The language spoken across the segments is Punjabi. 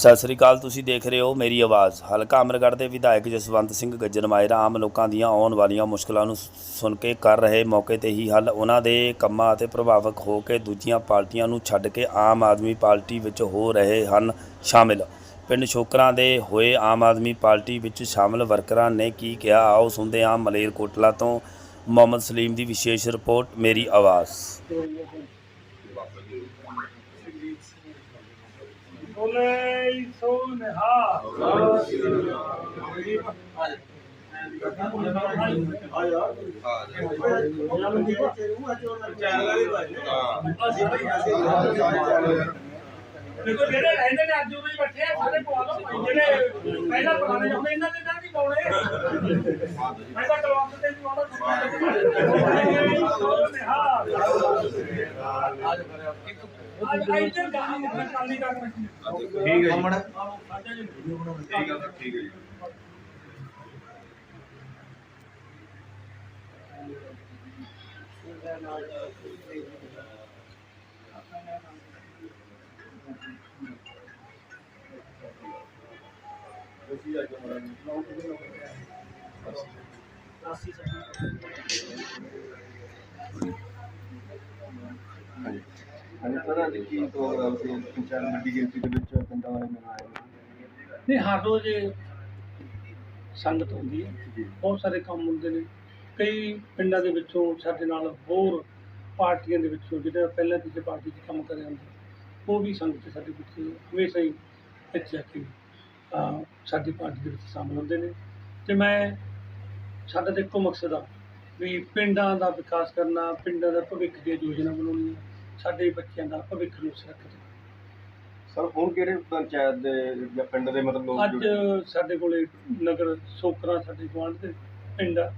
ਸਤਿ ਸ੍ਰੀ ਅਕਾਲ, ਤੁਸੀਂ ਦੇਖ ਰਹੇ ਹੋ ਮੇਰੀ ਆਵਾਜ਼। ਹਲਕਾ ਅਮਰਗੜ੍ਹ ਦੇ ਵਿਧਾਇਕ ਜਸਵੰਤ ਸਿੰਘ ਗੱਜਰ ਮਾਇਰਾ ਆਮ ਲੋਕਾਂ ਦੀਆਂ ਆਉਣ ਵਾਲੀਆਂ ਮੁਸ਼ਕਲਾਂ ਨੂੰ ਸੁਣ ਕੇ ਕਰ ਰਹੇ ਮੌਕੇ ਤੇ ਹੀ ਹੱਲ। ਉਹਨਾਂ ਦੇ ਕੰਮਾਂ ਅਤੇ ਪ੍ਰਭਾਵਕ ਹੋ ਕੇ ਦੂਜੀਆਂ ਪਾਰਟੀਆਂ ਨੂੰ ਛੱਡ ਕੇ ਆਮ ਆਦਮੀ ਪਾਰਟੀ ਵਿੱਚ ਹੋ ਰਹੇ ਹਨ ਸ਼ਾਮਿਲ। ਪਿੰਡ ਸ਼ੋਕਰਾਂ ਦੇ ਹੋਏ ਆਮ ਆਦਮੀ ਪਾਰਟੀ ਵਿੱਚ ਸ਼ਾਮਿਲ ਵਰਕਰਾਂ ਨੇ ਕੀ ਕਿਹਾ? ਆਓ ਸੁਣਦੇ ਹਾਂ ਮਲੇਰਕੋਟਲਾ ਤੋਂ ਮੁਹੰਮਦ ਸਲੀਮ ਦੀ ਵਿਸ਼ੇਸ਼ ਰਿਪੋਰਟ। ਮੇਰੀ ਆਵਾਜ਼। ਬੋਲੇ ਸੋ ਨਿਹਾਲ। ਦੇਖੋ ਜਿਹੜੇ ਰਹਿੰਦੇ ਨੇ ਅੱਜ ਵੀ ਬੈਠੇ ਆ, ਸਾਰੇ ਪਵਾ ਲਓ। ਜਿਹੜੇ ਪਹਿਲਾਂ ਪੁਰਾਣੇ ਹੁੰਦੇ ਇਹਨਾਂ ਦੇ ਤਾਂ ਨਹੀਂ ਪਾਉਣੇ ਮੈਂ ਤਾਂ ਕਲਵਾਸ ਤੇ ਵੀ ਪਾਉਣਾ ਸੋ ਨਿਹਾਲ। ਅੱਜ ਇੱਧਰ ਗਾਹਾਂ ਮੈਂ ਕਾਲੀ ਕਰ ਰੱਖੀ ਠੀਕ ਹੈ ਜੀ ਸਾਡੇ ਜੀ ਠੀਕ ਹੈ ਠੀਕ ਹੈ ਜੀ ਹਾਂਜੀ ਹਾਂਜੀ ਸਰ ਅੱਜ ਕੀ ਪ੍ਰੋਗਰਾਮ ਸੀ ਪੰਚਾਇਤ ਵੱਡੀ ਗਿਣਤੀ ਦੇ ਵਿੱਚ ਪਿੰਡਾਂ ਵਾਲੇ ਮਨਾਏ ਨਹੀਂ ਹਰ ਰੋਜ਼ ਸੰਗਤ ਹੁੰਦੀ ਹੈ। ਬਹੁਤ ਸਾਰੇ ਕੰਮ ਹੁੰਦੇ ਨੇ। ਕਈ ਪਿੰਡਾਂ ਦੇ ਵਿੱਚੋਂ ਸਾਡੇ ਨਾਲ ਹੋਰ ਪਾਰਟੀਆਂ ਦੇ ਵਿੱਚੋਂ ਜਿਹੜੇ ਪਹਿਲਾਂ ਕਿਸੇ ਪਾਰਟੀ 'ਚ ਕੰਮ ਕਰੇ ਹੁੰਦੇ ਉਹ ਵੀ ਸੰਗਤ ਸਾਡੇ ਵਿੱਚ ਹਮੇਸ਼ਾ ਹੀ ਇੱਥੇ ਆ ਕੇ ਸਾਡੀ ਪਾਰਟੀ ਦੇ ਵਿੱਚ ਸ਼ਾਮਲ ਹੁੰਦੇ ਨੇ। ਤੇ ਮੈਂ ਸਾਡਾ ਤਾਂ ਇੱਕੋ ਮਕਸਦ ਆ ਵੀ ਪਿੰਡਾਂ ਦਾ ਵਿਕਾਸ ਕਰਨਾ ਪਿੰਡਾਂ ਦਾ ਭਵਿੱਖ ਦੀਆਂ ਯੋਜਨਾ ਬਣਾਉਣੀਆਂ। ਸਾਡੇ ਬੱਚਿਆਂ ਦਾ ਭਵਿੱਖ ਨੂੰ ਸੁਰੱਖਿਅਤ ਸਰ ਹੁਣ ਕਿਹੜੇ ਪੰਚਾਇਤ ਦੇ ਜਾਂ ਪਿੰਡ ਦੇ ਮਤਲਬ ਲੋਕ ਅੱਜ ਜੁੜੇ? ਸਾਡੇ ਕੋਲੇ ਨਗਰ ਸੋਕਰਾ ਸਾਡੇ ਗੁਆਂਢ ਦੇ ਪਿੰਡ ਆ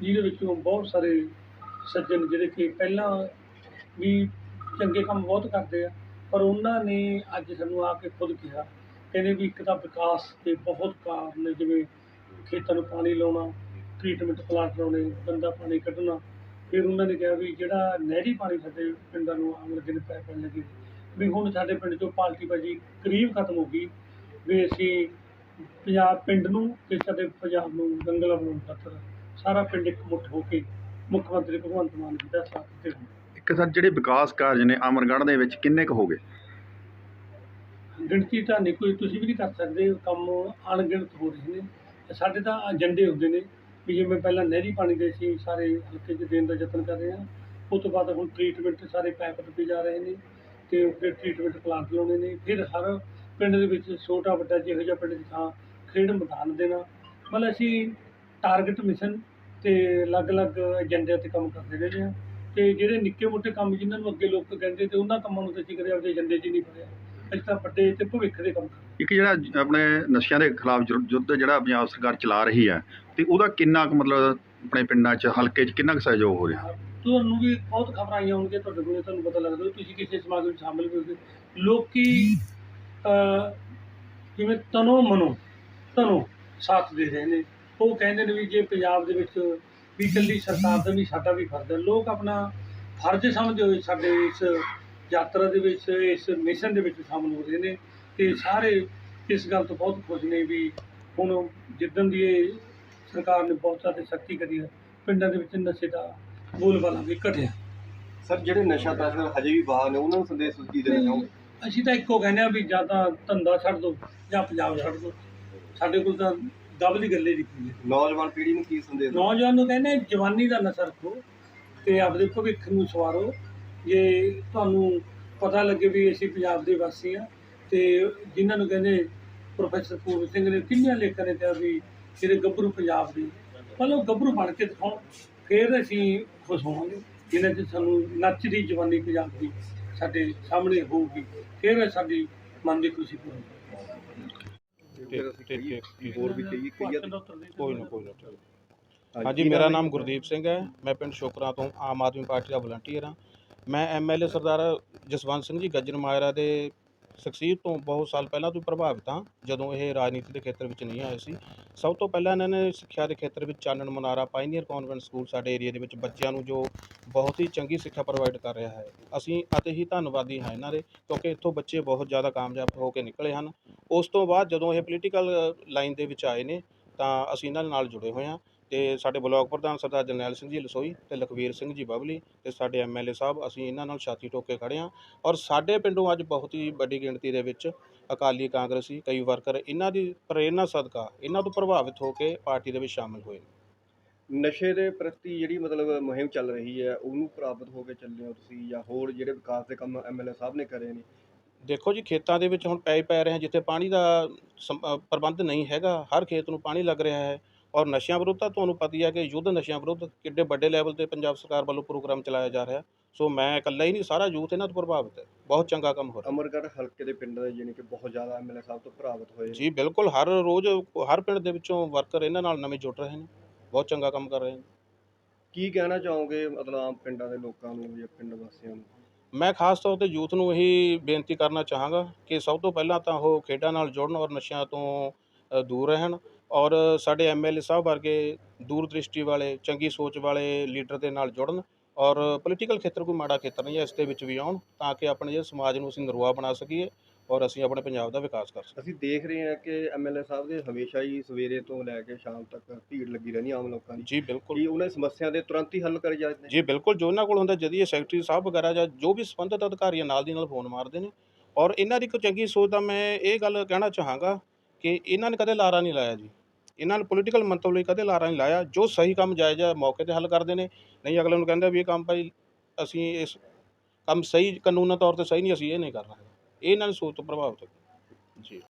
ਜਿਹਦੇ ਵਿੱਚੋਂ ਬਹੁਤ ਸਾਰੇ ਸੱਜਣ ਜਿਹੜੇ ਕਿ ਪਹਿਲਾਂ ਵੀ ਚੰਗੇ ਕੰਮ ਬਹੁਤ ਕਰਦੇ ਆ ਪਰ ਉਹਨਾਂ ਨੇ ਅੱਜ ਸਾਨੂੰ ਆ ਕੇ ਖੁਦ ਕਿਹਾ ਕਹਿੰਦੇ ਵੀ ਇੱਕ ਤਾਂ ਵਿਕਾਸ ਦੇ ਬਹੁਤ ਕਾਰਨ ਨੇ ਜਿਵੇਂ ਖੇਤਾਂ ਨੂੰ ਪਾਣੀ ਲਾਉਣਾ ਟ੍ਰੀਟਮੈਂਟ ਪਲਾਂਟ ਲਾਉਣੇ ਗੰਦਾ ਪਾਣੀ ਕੱਢਣਾ ਫਿਰ ਉਹਨਾਂ ਨੇ ਕਿਹਾ ਵੀ ਜਿਹੜਾ ਨਹਿਰੀ ਪਾਣੀ ਸਾਡੇ ਪਿੰਡਾਂ ਨੂੰ ਆਉਣ ਲੱਗੇ ਨੇ ਪੈ ਪੈਣ ਲੱਗੇ ਵੀ ਹੁਣ ਸਾਡੇ ਪਿੰਡ ਚੋਂ ਪਾਲਟੀ ਬਾਜੀ ਕਰੀਬ ਖਤਮ ਹੋ ਗਈ ਵੀ ਅਸੀਂ ਪੰਜਾਬ ਪਿੰਡ ਨੂੰ ਤੇ ਸਾਡੇ ਪੰਜਾਬ ਨੂੰ ਦੰਗਲਾ ਬਣਾਉਣ ਖਾਤਰ ਸਾਰਾ ਪਿੰਡ ਇੱਕ ਮੁੱਠ ਹੋ ਕੇ ਮੁੱਖ ਮੰਤਰੀ ਭਗਵੰਤ ਮਾਨ ਜੀ ਦਾ ਸਾਥ ਦੇ ਇੱਕ ਸਰ ਜਿਹੜੇ ਵਿਕਾਸ ਕਾਰਜ ਨੇ ਅਮਰਗੜ੍ਹ ਦੇ ਵਿੱਚ ਕਿੰਨੇ ਕੁ ਹੋ ਗਏ? ਗਿਣਤੀ ਤਾਂ ਨਹੀਂ ਕੋਈ ਤੁਸੀਂ ਵੀ ਨਹੀਂ ਕਰ ਸਕਦੇ ਕੰਮ ਅਣਗਿਣਤ ਹੋ ਰਹੇ ਨੇ ਸਾਡੇ ਤਾਂ ਏਜੰਡੇ ਹੁੰਦੇ ਨੇ ਵੀ ਜਿਵੇਂ ਪਹਿਲਾਂ ਨਹਿਰੀ ਪਾਣੀ ਦੇ ਸੀ, ਸਾਰੇ ਹਲਕੇ 'ਚ ਦੇਣ ਦਾ ਯਤਨ ਕਰ ਰਹੇ ਹਾਂ। ਉਸ ਤੋਂ ਬਾਅਦ ਹੁਣ ਟ੍ਰੀਟਮੈਂਟ ਸਾਰੇ ਪੈਪ ਦਿੱਤੇ ਜਾ ਰਹੇ ਨੇ ਤੇ ਫਿਰ ਟ੍ਰੀਟਮੈਂਟ ਪਲਾਂਟ ਲਾਉਣੇ ਨੇ। ਫਿਰ ਹਰ ਪਿੰਡ ਦੇ ਵਿੱਚ ਛੋਟਾ ਵੱਡਾ ਜਿਹੋ ਜਿਹਾ ਪਿੰਡ ਦੀ ਥਾਂ ਖੇਡ ਮੈਦਾਨ ਦੇਣਾ। ਮਤਲਬ ਅਸੀਂ ਟਾਰਗੇਟ ਮਿਸ਼ਨ ਤੇ ਅਲੱਗ-ਅਲੱਗ ਏਜੰਡਿਆਂ ਤੇ ਕੰਮ ਕਰਦੇ ਰਹੇ ਹਾਂ। ਤੇ ਜਿਹੜੇ ਨਿੱਕੇ ਮੋਟੇ ਕੰਮ ਜਿਨ੍ਹਾਂ ਨੂੰ ਅੱਗੇ ਲੋਕ ਕਹਿੰਦੇ ਤੇ ਉਹਨਾਂ ਕੰਮਾਂ ਨੂੰ ਤਾਂ ਅਸੀਂ ਕਦੇ ਆਪਦੇ ਏਜੰਡੇ 'ਚ ਨਹੀਂ ਫੜਿਆ। ਤਾਂ ਵੱਡੇ ਤੇ ਭਵਿੱਖ ਦੇ ਕੰਮ ਇੱਕ ਜਿਹੜਾ ਆਪਣੇ ਨਸ਼ਿਆਂ ਦੇ ਖਿਲਾਫ ਜੁ- ਯੁੱਧ ਜਿਹੜਾ ਪੰਜਾਬ ਸਰਕਾਰ ਚਲਾ ਰਹੀ ਹੈ ਤੇ ਉਹਦਾ ਕਿੰਨਾ ਕੁ ਮਤਲਬ ਆਪਣੇ ਪਿੰਡਾਂ 'ਚ ਹਲਕੇ 'ਚ ਕਿੰਨਾ ਕੁ ਸਹਿਯੋਗ ਹੋ ਰਿਹਾ। ਤੁਹਾਨੂੰ ਵੀ ਬਹੁਤ ਖਬਰਾਂ ਆਈਆਂ ਹੋਣਗੀਆਂ ਤੁਹਾਡੇ ਕੋਲੇ ਤੁਹਾਨੂੰ ਪਤਾ ਲੱਗਦਾ ਤੁਸੀਂ ਕਿਸੇ ਸਮਾਗਮ ਵਿੱਚ ਸ਼ਾਮਿਲ ਹੋਗੇ। ਲੋਕੀ ਜਿਵੇਂ ਤਨੋ ਮਨੋ ਤਨੋ ਸਾਥ ਦੇ ਰਹੇ ਨੇ। ਉਹ ਕਹਿੰਦੇ ਨੇ ਵੀ ਜੇ ਪੰਜਾਬ ਦੇ ਵਿੱਚ ਵੀ ਇਕੱਲੀ ਸਰਕਾਰ ਦਾ ਵੀ ਸਾਡਾ ਵੀ ਫਰਜ਼ ਹੈ ਲੋਕ ਆਪਣਾ ਫਰਜ਼ ਸਮਝਦੇ ਹੋਏ ਸਾਡੇ ਇਸ ਯਾਤਰਾ ਦੇ ਵਿੱਚ ਇਸ ਮਿਸ਼ਨ ਦੇ ਵਿੱਚ ਸ਼ਾਮਲ ਹੋ ਰਹੇ ਨੇ ਤੇ ਸਾਰੇ ਇਸ ਗੱਲ ਤੋਂ ਬਹੁਤ ਖੁਸ਼ ਨੇ ਵੀ ਹੁਣ ਜਿੱਦਣ ਦੀ ਇਹ ਸਰਕਾਰ ਨੇ ਬਹੁਤ ਜ਼ਿਆਦਾ ਸਖਤੀ ਕਰੀ ਹੈ ਪਿੰਡਾਂ ਦੇ ਵਿੱਚ ਨਸ਼ੇ ਦਾ ਬੋਲਬਾਲਾ ਵੀ ਘਟਿਆ। ਸਰ ਜਿਹੜੇ ਨਸ਼ਾ ਤਸਕਰ ਹਜੇ ਵੀ ਬਾਹਰ ਨੇ ਉਹਨਾਂ ਨੂੰ ਸੰਦੇਸ਼ ਕੀ ਦੇਣਾ ਚਾਹੋਗੇ? ਅਸੀਂ ਤਾਂ ਇੱਕੋ ਕਹਿੰਦੇ ਆ ਵੀ ਜਾਂ ਤਾਂ ਧੰਦਾ ਛੱਡ ਦਿਓ ਜਾਂ ਪੰਜਾਬ ਛੱਡ ਦਿਓ। ਸਾਡੇ ਕੋਲ ਤਾਂ ਦਬ ਦੀ ਗੱਲੇ ਨਹੀਂ ਕੋਈ ਨੌਜਵਾਨ ਪੀੜ੍ਹੀ ਨੂੰ ਕੀ ਸੰਦੇਸ਼? ਨੌਜਵਾਨ ਨੂੰ ਕਹਿੰਦੇ ਜਵਾਨੀ ਦਾ ਨਸ਼ਾ ਰੱਖੋ ਤੇ ਆਪਦੇ ਭਵਿੱਖ ਨੂੰ ਸਵਾਰੋ। ਜੇ ਤੁਹਾਨੂੰ ਪਤਾ ਲੱਗੇ ਵੀ ਅਸੀਂ ਪੰਜਾਬ ਦੇ ਵਾਸੀ ਆ ਤੇ ਜਿਨ੍ਹਾਂ ਨੂੰ ਕਹਿੰਦੇ ਪ੍ਰੋਫੈਸਰ ਪੂਰਨ ਸਿੰਘ ਨੇ ਕਿੰਨੀਆਂ ਲੇਖਾਂ ਨੇ ਕਿਹਾ ਵੀ ਜਿਹੜੇ ਗੱਭਰੂ ਪੰਜਾਬ ਦੇ ਮਤਲਬ ਗੱਭਰੂ ਬਣ ਕੇ ਦਿਖਾਉਣ ਫਿਰ ਅਸੀਂ ਖੁਸ਼ ਹੋਵਾਂਗੇ। ਜਿਨ੍ਹਾਂ 'ਚ ਸਾਨੂੰ ਨੱਚਦੀ ਜਵਾਨੀ ਪੰਜਾਬ ਦੀ ਸਾਡੇ ਸਾਹਮਣੇ ਹੋਊਗੀ ਫਿਰ ਸਾਡੀ ਮਨ ਦੀ ਖੁਸ਼ੀ ਪੂਰੀ ਫਿਰ ਅਸੀਂ ਕਹੀਏ, ਹੋਰ ਵੀ ਕਹੀਏ ਕਈਆਂ ਕੋਈ ਨਾ ਕੋਈ ਨਾ। ਹਾਂਜੀ ਮੇਰਾ ਨਾਮ ਗੁਰਦੀਪ ਸਿੰਘ ਹੈ। ਮੈਂ ਪਿੰਡ ਸ਼ੋਕਰਾ ਤੋਂ ਆਮ ਆਦਮੀ ਪਾਰਟੀ ਦਾ ਵਲੰਟੀਅਰ ਹਾਂ। ਮੈਂ ਐਮਐਲਏ ਸਰਦਾਰ ਜਸਵੰਤ ਸਿੰਘ ਜੀ ਗੱਜਰ ਮਾਇਰਾ ਦੇ ਸ਼ਖਸੀਅਤ ਤੋਂ ਬਹੁਤ ਸਾਲ ਪਹਿਲਾਂ ਤੋਂ ਹੀ ਪ੍ਰਭਾਵਿਤ ਹਾਂ, ਜਦੋਂ ਇਹ ਰਾਜਨੀਤੀ ਦੇ ਖੇਤਰ ਵਿੱਚ ਨਹੀਂ ਆਏ ਸੀ। ਸਭ ਤੋਂ ਪਹਿਲਾਂ ਇਹਨਾਂ ਨੇ ਸਿੱਖਿਆ ਦੇ ਖੇਤਰ ਵਿੱਚ ਚਾਨਣ ਮਨਾਰਾ ਪਾਈਨੀਅਰ ਕਨਵੈਂਟ ਸਕੂਲ ਸਾਡੇ ਏਰੀਆ ਦੇ ਵਿੱਚ ਬੱਚਿਆਂ ਨੂੰ ਜੋ ਬਹੁਤ ਹੀ ਚੰਗੀ ਸਿੱਖਿਆ ਪ੍ਰੋਵਾਈਡ ਕਰ ਰਿਹਾ ਹੈ। ਅਸੀਂ ਅਤੇ ਹੀ ਧੰਨਵਾਦੀ ਹਾਂ ਇਹਨਾਂ ਦੇ, ਕਿਉਂਕਿ ਇੱਥੋਂ ਬੱਚੇ ਬਹੁਤ ਜ਼ਿਆਦਾ ਕਾਮਯਾਬ ਹੋ ਕੇ ਨਿਕਲੇ ਹਨ। ਉਸ ਤੋਂ ਬਾਅਦ ਜਦੋਂ ਇਹ ਪੋਲੀਟੀਕਲ ਲਾਈਨ ਦੇ ਵਿੱਚ ਆਏ ਨੇ, ਤਾਂ ਅਸੀਂ ਇਹਨਾਂ ਦੇ ਨਾਲ ਜੁੜੇ ਹੋਏ ਹਾਂ। ਤੇ ਸਾਡੇ ਬਲਾਕ ਪ੍ਰਧਾਨ ਸਰਦਾਰ ਜਰਨੈਲ ਸਿੰਘ ਜੀ ਲਸੋਈ ਤੇ ਲਖਵੀਰ ਸਿੰਘ ਜੀ ਬਬਲੀ ਤੇ ਸਾਡੇ ਐਮਐਲਏ ਸਾਹਿਬ ਅਸੀਂ ਇਹਨਾਂ ਨਾਲ ਛਾਤੀ ਠੋਕ ਕੇ ਖੜੇ ਹਾਂ। ਔਰ ਸਾਡੇ ਪਿੰਡੋਂ ਅੱਜ ਬਹੁਤ ਹੀ ਵੱਡੀ ਗਿਣਤੀ ਦੇ ਵਿੱਚ ਅਕਾਲੀ ਕਾਂਗਰਸੀ ਕਈ ਵਰਕਰ ਇਹਨਾਂ ਦੀ ਪ੍ਰੇਰਨਾ ਸਦਕਾ ਇਹਨਾਂ ਤੋਂ ਪ੍ਰਭਾਵਿਤ ਹੋ ਕੇ ਪਾਰਟੀ ਦੇ ਵਿੱਚ ਸ਼ਾਮਿਲ ਹੋਏ ਨੇ। ਨਸ਼ੇ ਦੇ ਪ੍ਰਤੀ ਜਿਹੜੀ ਮਤਲਬ ਮੁਹਿੰਮ ਚੱਲ ਰਹੀ ਹੈ ਉਹਨੂੰ ਪ੍ਰਾਪਤ ਹੋ ਕੇ ਚੱਲੇ ਹੋ ਤੁਸੀਂ ਜਾਂ ਹੋਰ ਜਿਹੜੇ ਵਿਕਾਸ ਦੇ ਕੰਮ ਐਮਐਲਏ ਸਾਹਿਬ ਨੇ ਕਰੇ ਨੇ? ਦੇਖੋ ਜੀ ਖੇਤਾਂ ਦੇ ਵਿੱਚ ਹੁਣ ਪੈ ਪੈ ਰਹੇ ਜਿੱਥੇ ਪਾਣੀ ਦਾ ਪ੍ਰਬੰਧ ਨਹੀਂ ਹੈਗਾ ਹਰ ਖੇਤ ਨੂੰ ਪਾਣੀ ਲੱਗ ਰਿਹਾ ਹੈ। ਔਰ ਨਸ਼ਿਆਂ ਵਿਰੁੱਧ ਤਾਂ ਤੁਹਾਨੂੰ ਪਤਾ ਹੀ ਹੈ ਕਿ ਯੁੱਧ ਨਸ਼ਿਆਂ ਵਿਰੁੱਧ ਕਿੱਡੇ ਵੱਡੇ ਲੈਵਲ ਤੇ ਪੰਜਾਬ ਸਰਕਾਰ ਵੱਲੋਂ ਪ੍ਰੋਗਰਾਮ ਚਲਾਇਆ ਜਾ ਰਿਹਾ। ਸੋ ਮੈਂ ਇਕੱਲਾ ਹੀ ਨਹੀਂ ਸਾਰਾ ਯੂਥ ਇਹਨਾਂ ਤੋਂ ਪ੍ਰਭਾਵਿਤ ਹੈ। ਬਹੁਤ ਚੰਗਾ ਕੰਮ ਹੋ ਰਿਹਾ। ਅਮਰਗੜ੍ਹ ਹਲਕੇ ਦੇ ਪਿੰਡ ਦੇ ਜਾਣੀ ਕਿ ਬਹੁਤ ਜ਼ਿਆਦਾ ਐਮਐਲਏ ਸਾਹਿਬ ਤੋਂ ਪ੍ਰਭਾਵਿਤ ਹੋਏ। ਜੀ ਬਿਲਕੁਲ ਹਰ ਰੋਜ਼ ਹਰ ਪਿੰਡ ਦੇ ਵਿੱਚੋਂ ਵਰਕਰ ਇਹਨਾਂ ਨਾਲ ਨਵੇਂ ਜੁੜ ਰਹੇ ਨੇ। ਬਹੁਤ ਚੰਗਾ ਕੰਮ ਕਰ ਰਹੇ ਨੇ। ਕੀ ਕਹਿਣਾ ਚਾਹੋਗੇ ਮਤਲਬ ਆਮ ਪਿੰਡਾਂ ਦੇ ਲੋਕਾਂ ਨੂੰ ਜਾਂ ਪਿੰਡ ਵਾਸੀਆਂ ਨੂੰ? ਮੈਂ ਖਾਸ ਤੌਰ ਤੇ ਯੂਥ ਨੂੰ ਇਹੀ ਬੇਨਤੀ ਕਰਨਾ ਚਾਹਾਂਗਾ ਕਿ ਸਭ ਤੋਂ ਪਹਿਲਾਂ ਤਾਂ ਉਹ ਖੇਡਾਂ ਨਾਲ ਜੁੜਨ ਔਰ ਨਸ਼ਿਆਂ ਤੋਂ ਦੂਰ ਰਹਿਣ। ਔਰ ਸਾਡੇ ਐਮਐਲਏ ਸਾਹਿਬ ਵਰਗੇ ਦੂਰ ਦ੍ਰਿਸ਼ਟੀ ਵਾਲੇ ਚੰਗੀ ਸੋਚ ਵਾਲੇ ਲੀਡਰ ਦੇ ਨਾਲ ਜੁੜਨ ਔਰ ਪੋਲੀਟੀਕਲ ਖੇਤਰ ਕੋਈ ਮਾੜਾ ਖੇਤਰ ਨਹੀਂ ਹੈ ਇਸ ਦੇ ਵਿੱਚ ਵੀ ਆਉਣ ਤਾਂ ਕਿ ਆਪਣੇ ਜਿਹੜੇ ਸਮਾਜ ਨੂੰ ਅਸੀਂ ਨਰਵਾ ਬਣਾ ਸਕੀਏ ਔਰ ਅਸੀਂ ਆਪਣੇ ਪੰਜਾਬ ਦਾ ਵਿਕਾਸ ਕਰ ਸਕੀਏ। ਅਸੀਂ ਦੇਖ ਰਹੇ ਹਾਂ ਕਿ ਐਮਐਲਏ ਸਾਹਿਬ ਦੇ ਹਮੇਸ਼ਾ ਹੀ ਸਵੇਰੇ ਤੋਂ ਲੈ ਕੇ ਸ਼ਾਮ ਤੱਕ ਭੀੜ ਲੱਗੀ ਰਹਿੰਦੀ ਆਮ ਲੋਕਾਂ ਦੀ। ਜੀ ਬਿਲਕੁਲ। ਕੀ ਉਹਨਾਂ ਦੀ ਸਮੱਸਿਆ ਦੇ ਤੁਰੰਤ ਹੀ ਹੱਲ ਕਰੇ ਜਾਂਦੇ ਨੇ? ਜੀ ਬਿਲਕੁਲ। ਜੋ ਇਹਨਾਂ ਕੋਲ ਹੁੰਦਾ ਜਦੀ ਇਹ ਸੈਕਟਰੀ ਸਾਹਿਬ ਵਗੈਰਾ ਜਾਂ ਜੋ ਵੀ ਸੰਬੰਧਿਤ ਅਧਿਕਾਰੀ ਆ, ਨਾਲ ਦੀ ਨਾਲ ਫੋਨ ਮਾਰਦੇ ਨੇ। ਔਰ ਇਹਨਾਂ ਦੀ ਕੋਈ ਚੰਗੀ ਸੋਚ ਦਾ ਮੈਂ ਇਹ ਗੱਲ ਕਹਿਣਾ ਚਾਹਾਂਗਾ ਕਿ ਇਹਨਾਂ ਨੇ ਕਦੇ ਲਾਰਾ ਨਹੀਂ ਲਾਇਆ ਜੀ। ਇਹਨਾਂ ਨੇ ਪੋਲੀਟੀਕਲ ਮੰਤਵ ਲਈ ਕਦੇ ਲਾਰਾ ਨਹੀਂ ਲਾਇਆ। ਜੋ ਸਹੀ ਕੰਮ ਜਾਇਜ਼ ਹੈ, ਮੌਕੇ ਤੇ ਹੱਲ ਕਰਦੇ ਨੇ। ਨਹੀਂ, ਅਗਲੇ ਨੂੰ ਕਹਿੰਦੇ ਵੀ ਇਹ ਕੰਮ ਭਾਈ ਅਸੀਂ ਇਸ ਕੰਮ ਸਹੀ, ਕਾਨੂੰਨੀ ਤੌਰ ਤੇ ਸਹੀ ਨਹੀਂ, ਅਸੀਂ ਇਹ ਨਹੀਂ ਕਰਨਾ ਹੈਗਾ ਇਹ ਇਹਨਾਂ ਦੀ ਸੋਚ ਤੋਂ ਪ੍ਰਭਾਵਿਤ ਹੋ ਜੀ।